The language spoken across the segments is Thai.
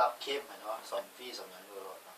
รับเข้มอะเนาะสอนฟรีสอนหยังอยู่รถเนะ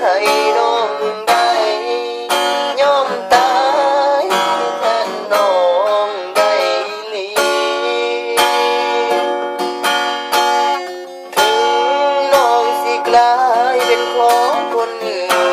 ให้น้งได้ยอมตาแทนน้องได้ลีถึงน้องสิกลายเป็นของคนอื่น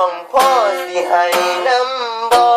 องพ่อสิให้น้ำบ่